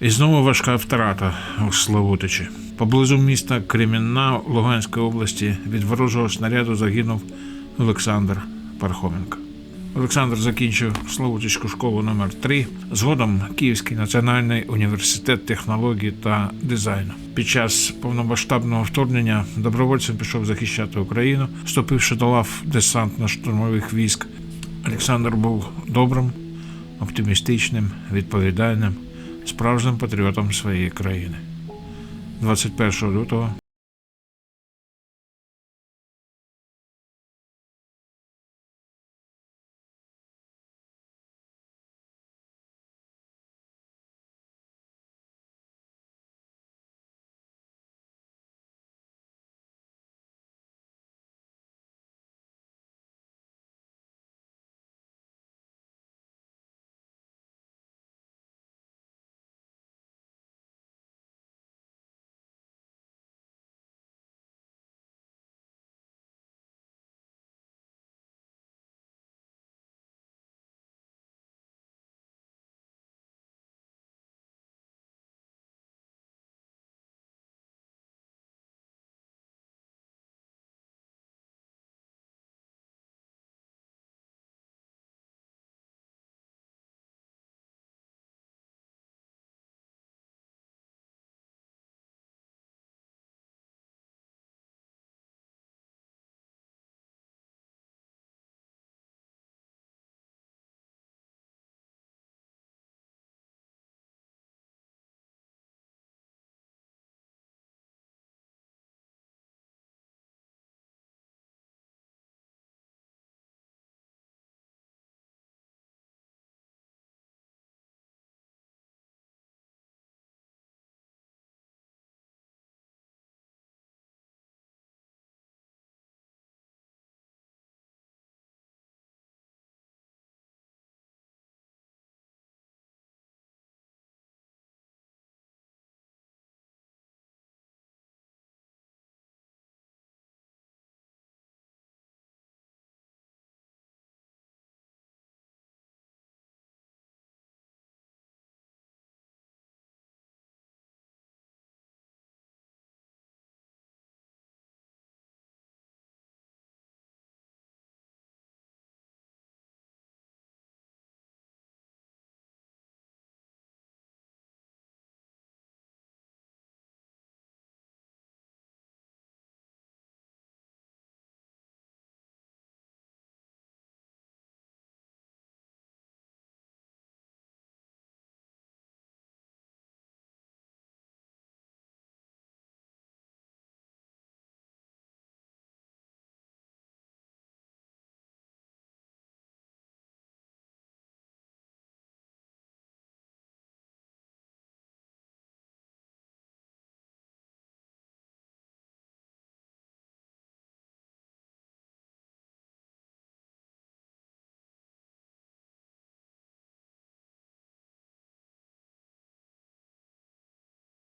І знову важка втрата у Славутичі. Поблизу міста Кремінна Луганської області від ворожого снаряду загинув Олександр Пархоменко. Олександр закінчив Славутицьку школу номер 3 згодом Київський національний університет технологій та дизайну. Під час повномасштабного вторгнення добровольцем пішов захищати Україну, вступивши до лав десантно-штурмових військ. Олександр був добрим, оптимістичним, відповідальним, справжнім патріотом своєї країни. 21 лютого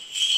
Shh.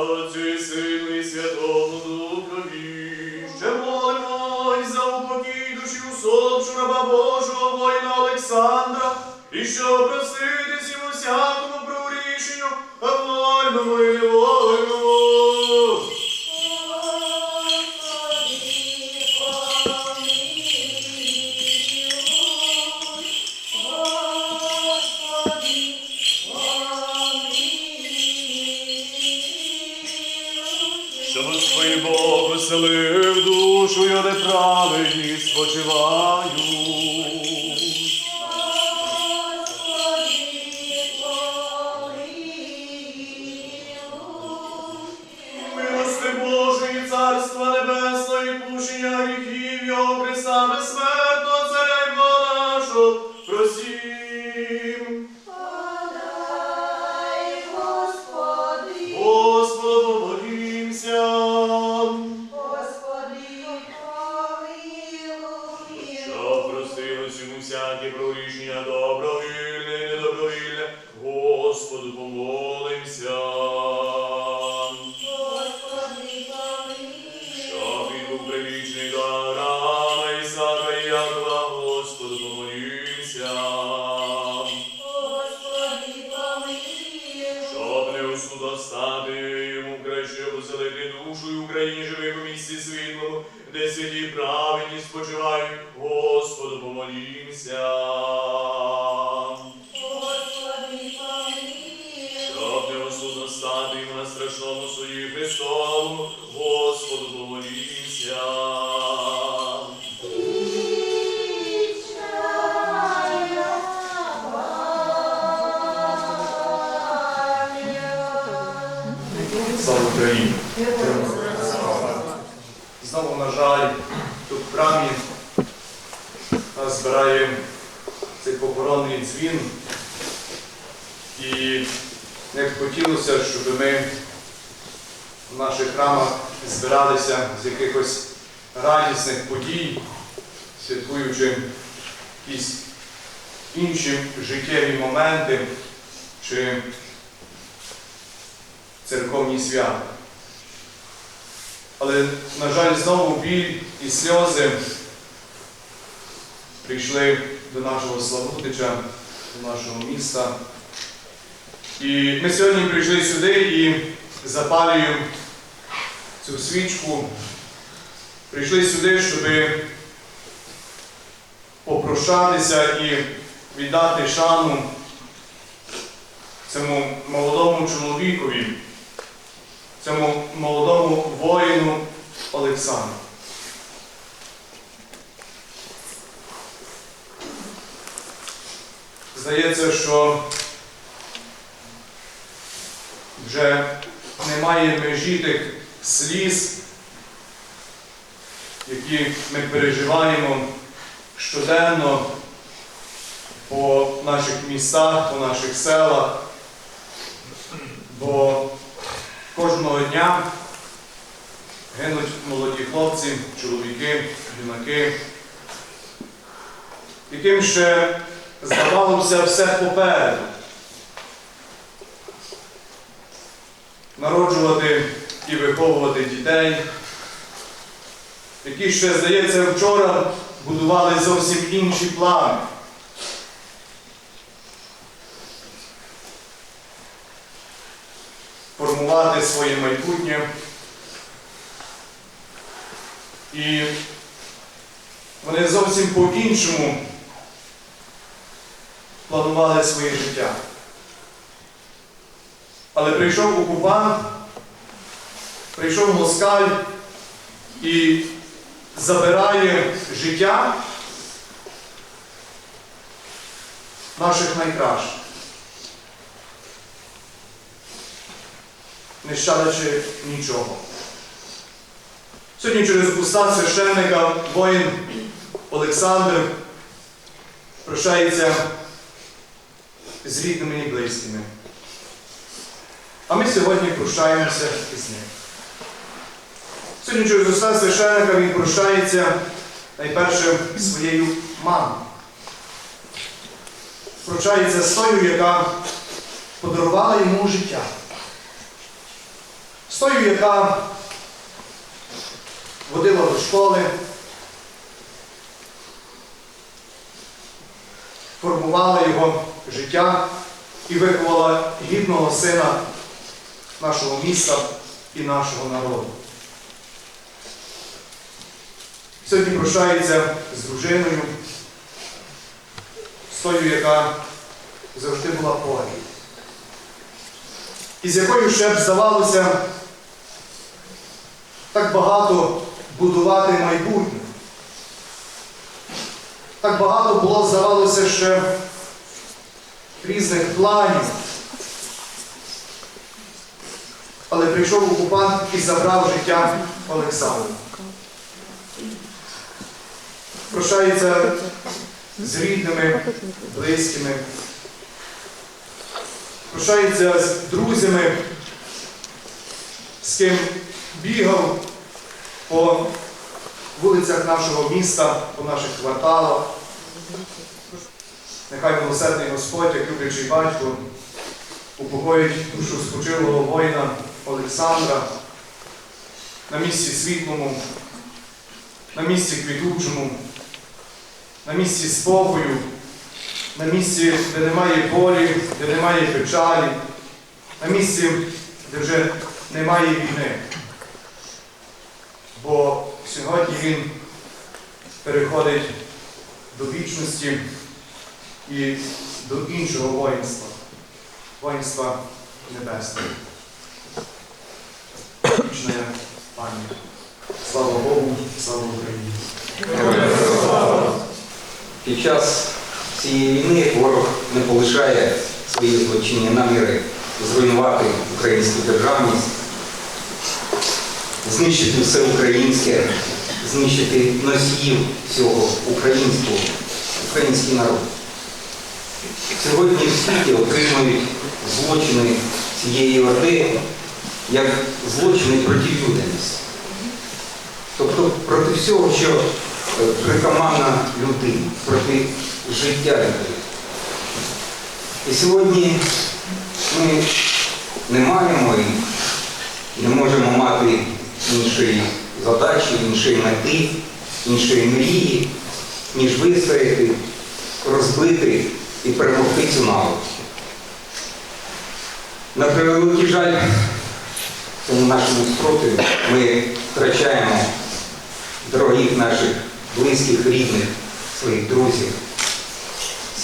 Отцю Сину і Святому Духові. Ще молимось за упокій душі усопшу раба Божого воїна Олександра, і що проститись Бог оселив душу, я неправедні спочиваю. Милости Божої, Царства Небесного і пущення гріхів його Христа безсмертного Царя й Бога Україні живих у місці світлому, де святі праведні спочивають, Господу помолімся. Щоб не осудостати йому на страшному суді Христовому, Господу помолімся. Слава Україні! Знову, на жаль, тут в храмі нас збирає цей похоронний дзвін. І б хотілося, щоб ми в наших храмах збиралися з якихось радісних подій, святкуючи якісь інші життєві моменти чи церковні свята. Але, на жаль, знову біль і сльози прийшли до нашого Славутича, до нашого міста. І ми сьогодні прийшли сюди і запалюємо цю свічку. Прийшли сюди, щоб попрощатися і віддати шану цьому молодому чоловікові, цьому молодому воїну Олександру. Здається, що вже немає межі тих сліз, які ми переживаємо щоденно по наших містах, по наших селах, бо кожного дня гинуть молоді хлопці, чоловіки, юнаки, яким ще здавалося все попереду. Народжувати і виховувати дітей, які ще, здається, вчора будували зовсім інші плани. формувати своє майбутнє. І вони зовсім по-іншому планували своє життя. Але прийшов окупант, прийшов москаль і забирає життя наших найкращих. не щадячи нічого. Сьогодні через уста священника воїн Олександр прощається з рідними і близькими. А ми сьогодні прощаємося із ним. Сьогодні через уста священника він прощається найперше своєю мамою. Прощається з тою, яка подарувала йому життя з тою, яка водила до школи, формувала його життя і виховала гідного сина нашого міста і нашого народу. Сьогодні прощається з дружиною, з тою, яка завжди була поряд. І з якою ще б здавалося так багато будувати майбутнє. Так багато було, здавалося, ще різних планів. Але прийшов окупант і забрав життя Олександра. Прощається з рідними, близькими. Прощається з друзями, з ким бігав по вулицях нашого міста, по наших кварталах. Нехай милосердний Господь, як люблячий батько, упокоїть душу спочилого воїна Олександра на місці світлому, на місці квітучому, на місці спокою, на місці, де немає болі, де немає печалі, на місці, де вже немає війни. Бо сьогодні він переходить до вічності і до іншого воїнства, воїнства небесного. Вічна пам'ять. Слава Богу, слава Україні. Під час цієї війни ворог не полишає свої злочинні наміри зруйнувати українську державність, знищити все українське, знищити носіїв всього українського, український народ. Сьогодні в світі отримують злочини цієї орди як злочини проти людяності. Тобто проти всього, що е, притаманно людині, проти життя людей. І сьогодні ми не маємо і не можемо мати іншої задачі, іншої мети, іншої мрії, ніж вистояти, розбити і перемогти цю навик. На превеликий жаль, цьому нашому спротиві ми втрачаємо дорогих наших близьких, рідних, своїх друзів.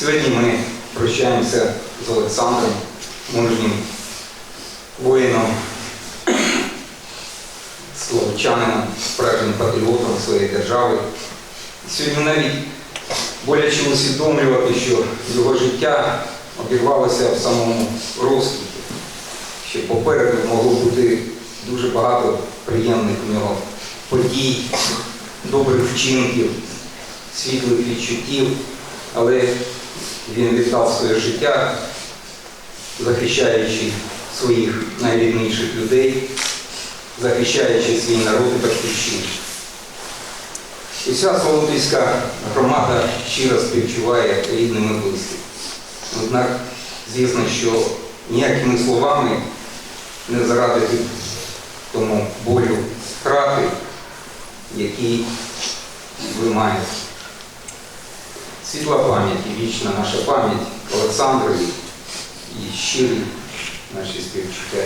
Сьогодні ми прощаємося з Олександром, мужнім воїном, словочанином, справжнім патріотом своєї держави. Сьогодні навіть боляче усвідомлювати, що його життя обірвалося в самому розквіті, що попереду могло бути дуже багато приємних в нього подій, добрих вчинків, світлих відчуттів, але він віддав своє життя, захищаючи своїх найрідніших людей, захищаючи свій народ і батьківщину. І вся Солодівська громада щиро співчуває рідним і близьким. Однак, звісно, що ніякими словами не зарадити тому болю втрати, який ви маєте. Світла пам'ять і вічна наша пам'ять Олександрові і щирі наші співчуття.